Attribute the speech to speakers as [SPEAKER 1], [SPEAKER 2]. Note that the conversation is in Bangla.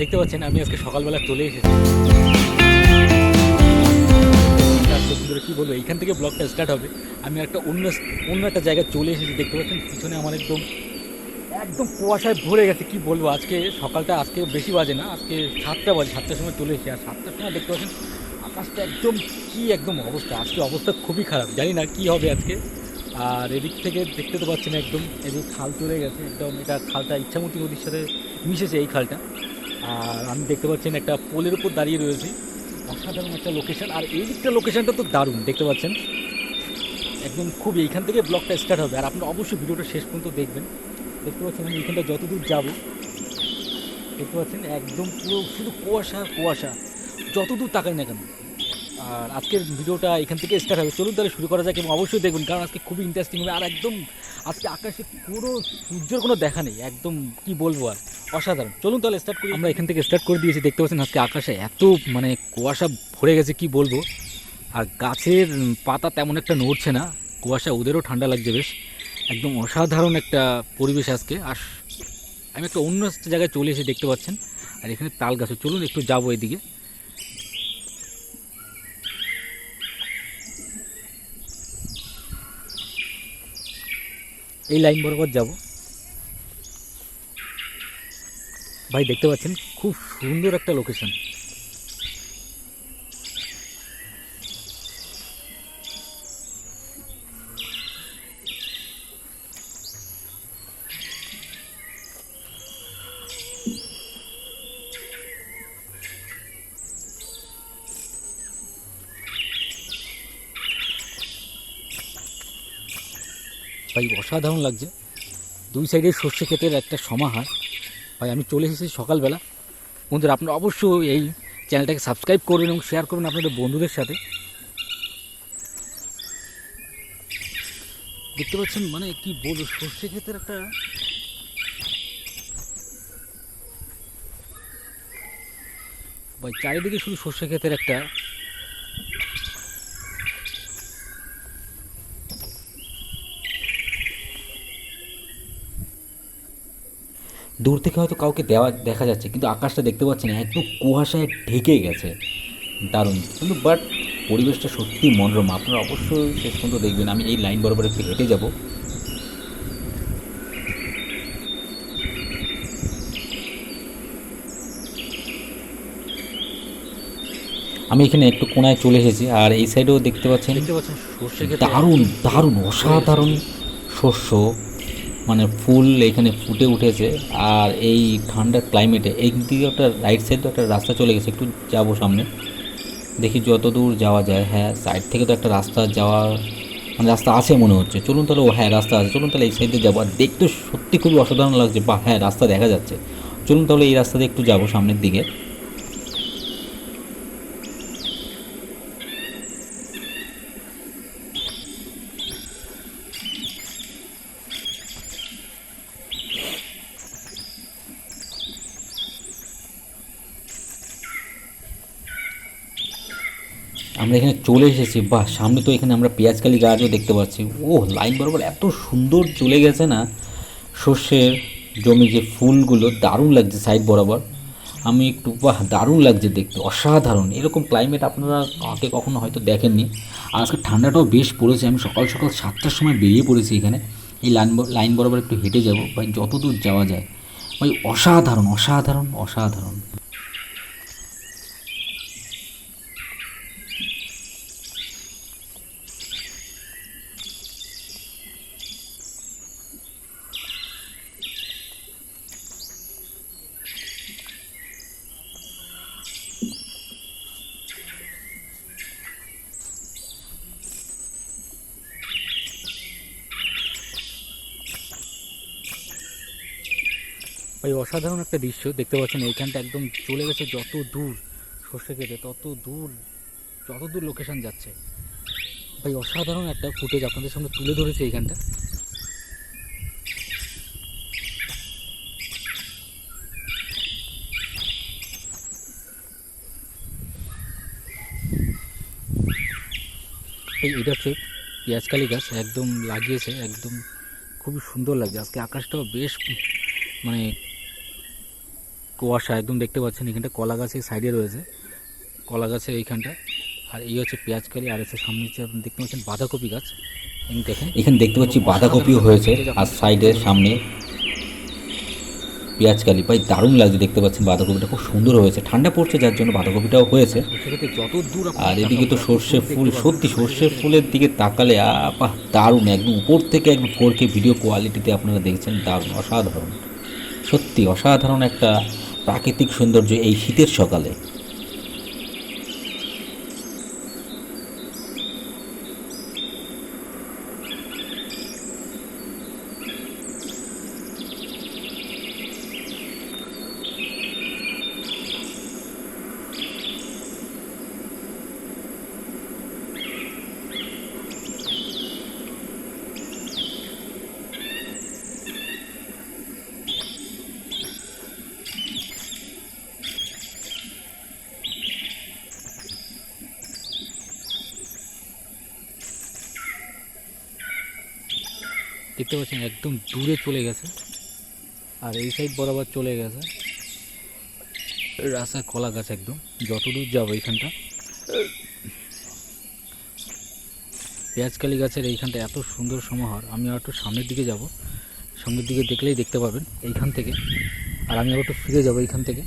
[SPEAKER 1] দেখতে পাচ্ছেন, আমি আজকে সকালবেলা চলে এসেছি। কি বলব, এইখান থেকে ব্লগটা স্টার্ট হবে। আমি একটা অন্য অন্য একটা জায়গায় চলে এসেছি, দেখতে পাচ্ছেন, পিছনে আমার একদম একদম কুয়াশায় ভরে গেছে, কি বলব, আজকে সকালটা, আজকে বেশি বাজে না, আজকে সাতটা বাজে, সাতটার সময় চলে এসেছি। আর সাতটার সময় দেখতে পাচ্ছেন, আকাশটা একদম কি একদম অবস্থা, আজকে অবস্থা খুবই খারাপ, জানি না কি হবে আজকে। আর এদিক থেকে দেখতে তো পাচ্ছেন একদম এদিক খাল চলে গেছে, একদম এটা খালটা ইচ্ছামতি নদীর সাথে মিশেছে এই খালটা। আর আমি দেখতে পাচ্ছেন একটা পোলের উপর দাঁড়িয়ে রয়েছি। অসাধারণ একটা লোকেশন আর এই দিকটা লোকেশনটা তো দারুণ, দেখতে পাচ্ছেন? একদম খুব এইখান থেকে ব্লগটা স্টার্ট হবে। আর আপনারা অবশ্যই ভিডিওটা শেষ পর্যন্ত দেখবেন। দেখতে পাচ্ছেন আমি এইখানটা যতদূর যাব, দেখতে পাচ্ছেন একদম পুরো, শুধু কুয়াশা কুয়াশা। যতদূর তাকাই না কেন। আর আজকের ভিডিওটা এখান থেকে স্টার্ট হবে। চলুন তাহলে শুরু করা যাক এবং অবশ্যই দেখবেন, কারণ আজকে খুবই ইন্টারেস্টিং হবে। আর একদম আজকে আকাশে পুরো সূর্যের কোনো দেখা নেই, একদম কি বলব আর, অসাধারণ। চলুন তাহলে স্টার্ট করি। আমরা এখান থেকে স্টার্ট করে দিয়েছি, দেখতে পাচ্ছেন আজকে আকাশে এত মানে কুয়াশা ভরে গেছে, কি বলব। আর গাছের পাতা তেমন একটা নড়ছে না, কুয়াশা ওদেরও ঠান্ডা লাগছে বেশ। একদম অসাধারণ একটা পরিবেশ আজকে। আর আমি একটা অন্য জায়গায় চলে এসে দেখতে পাচ্ছেন, আর এখানে তাল গাছে, চলুন একটু যাব এদিকে। এই লাইন বরাবর যাব। ভাই দেখতে পাচ্ছেন? খুব সুন্দর একটা লোকেশন ভাই অসাধারণ লাগছে। দুই সাইডে সর্ষে ক্ষেতের একটা সমাহার। ভাই, আমি চলে এসেছি সকালবেলা। বন্ধুরা, আপনারা অবশ্যই এই চ্যানেলটাকে সাবস্ক্রাইব করবেন এবং শেয়ার করবেন আপনাদের বন্ধুদের সাথে। দেখতে পাচ্ছেন মানে কি বলব, সর্ষে ক্ষেতের একটা ভাই, চারিদিকে শুধু সর্ষে ক্ষেতের একটা দূর থেকে হয়তো কাউকে দেওয়া দেখা যাচ্ছে কিন্তু আকাশটা দেখতে পাচ্ছেন একটু কুয়াশায় ঢেকে গেছে। দারুণ। কিন্তু বাট পরিবেশটা সত্যি মনোরম। আপনারা অবশ্যই শেষ পর্যন্ত দেখবেন। আমি এই লাইন বরাবর একটু হেঁটে যাব। আমি এখানে একটু কোনায় চলে এসেছি আর এই সাইডেও দেখতে পাচ্ছেন
[SPEAKER 2] দেখতে পাচ্ছেন সর্ষে
[SPEAKER 1] দারুণ দারুণ অসাধারণ শস্য। মানে ফুল এখানে ফুটে উঠেছে আর এই ঠান্ডার ক্লাইমেটে এই দিকে একটা রাইট সাইডে একটা রাস্তা চলে গেছে, একটু যাব সামনে। দেখি যত দূর যাওয়া যায় হ্যাঁ সাইড থেকে তো একটা রাস্তা যাওয়া মানে রাস্তা আছে মনে হচ্ছে। চলুন তাহলে, ও হ্যাঁ রাস্তা আছে। চলুন তাহলে এই সাইডে যাব। আর দেখতে সত্যি খুবই অসাধারণ লাগছে। বা হ্যাঁ রাস্তা দেখা যাচ্ছে। চলুন তাহলে এই রাস্তা দিয়ে একটু যাব সামনের দিকে। আমরা এখানে চলে এসেছি। বাহ, সামনে তো এখানে আমরা পেঁয়াজকালি গাছও দেখতে পাচ্ছি। ও লাইন বরাবর এত সুন্দর চলে গেছে না? সর্ষের জমি যে ফুলগুলো, দারুণ লাগছে সাইড বরাবর। আমি একটু, বাহ, দারুণ লাগছে দেখতে, অসাধারণ। এরকম ক্লাইমেট আপনারা আগে কখনো হয়তো দেখেননি। আর আজকে ঠান্ডাটাও বেশ পড়েছে। আমি সকাল সকাল সাতটার সময় বেরিয়ে পড়েছি এখানে। এই লাইন লাইন বরাবর একটু হেঁটে যাব। ভাই যত দূর যাওয়া যায়। ভাই, অসাধারণ অসাধারণ অসাধারণ। ভাই, অসাধারণ একটা দৃশ্য। দেখতে পাচ্ছেন, এইখানটা একদম চলে গেছে যত দূর সর্ষে খেতে তত দূর, যত দূর লোকেশন যাচ্ছে। ভাই, অসাধারণ একটা ফুটেজ আপনাদের সামনে তুলে ধরেছে এইখানটা। এই, এটা হচ্ছে পেঁয়াজকালি গাছ, একদম লাগিয়েছে, একদম খুবই সুন্দর লাগছে। আজকে আকাশটাও বেশ মানে কুয়াশা একদম দেখতে পাচ্ছেন এখানটা কলা গাছের সাইডে রয়েছে কলা গাছের এইখানটা। আর এই হচ্ছে পেঁয়াজকালি আর হচ্ছে সামনে হচ্ছে আপনি দেখতে পাচ্ছেন বাঁধাকপি গাছ। দেখেন।
[SPEAKER 2] এখানে দেখতে পাচ্ছি বাঁধাকপিও হয়েছে আর সাইডে সামনে পেঁয়াজ কালি ভাই দারুণ লাগছে দেখতে পাচ্ছেন বাঁধাকপিটা খুব সুন্দর হয়েছে। ঠান্ডা পড়ছে যার জন্য বাঁধাকপিটাও হয়েছে।
[SPEAKER 1] যত দূর
[SPEAKER 2] আর এদিকে তো সর্ষে ফুল সত্যি সর্ষে ফুলের দিকে তাকালে আপাহ দারুণ একদম উপর থেকে একদম ফোরকে ভিডিও কোয়ালিটিতে আপনারা দেখছেন দারুণ অসাধারণ। সত্যি অসাধারণ একটা প্রাকৃতিক সৌন্দর্য এই শীতের সকালে।
[SPEAKER 1] দেখতে পাচ্ছেন একদম দূরে চলে গেছে। আর এই সাইড বরাবর চলে গেছে। রাস্তায় কলা গাছ একদম। যত দূর যাব এইখানটা। পেঁয়াজকালি গাছের এইখানটা এত সুন্দর সমাহার। আমি আর একটু সামনের দিকে যাব। সামনের দিকে দেখলেই দেখতে পাবেন এইখান থেকে। আর আমি আবার একটু ফিরে যাব এইখান থেকে।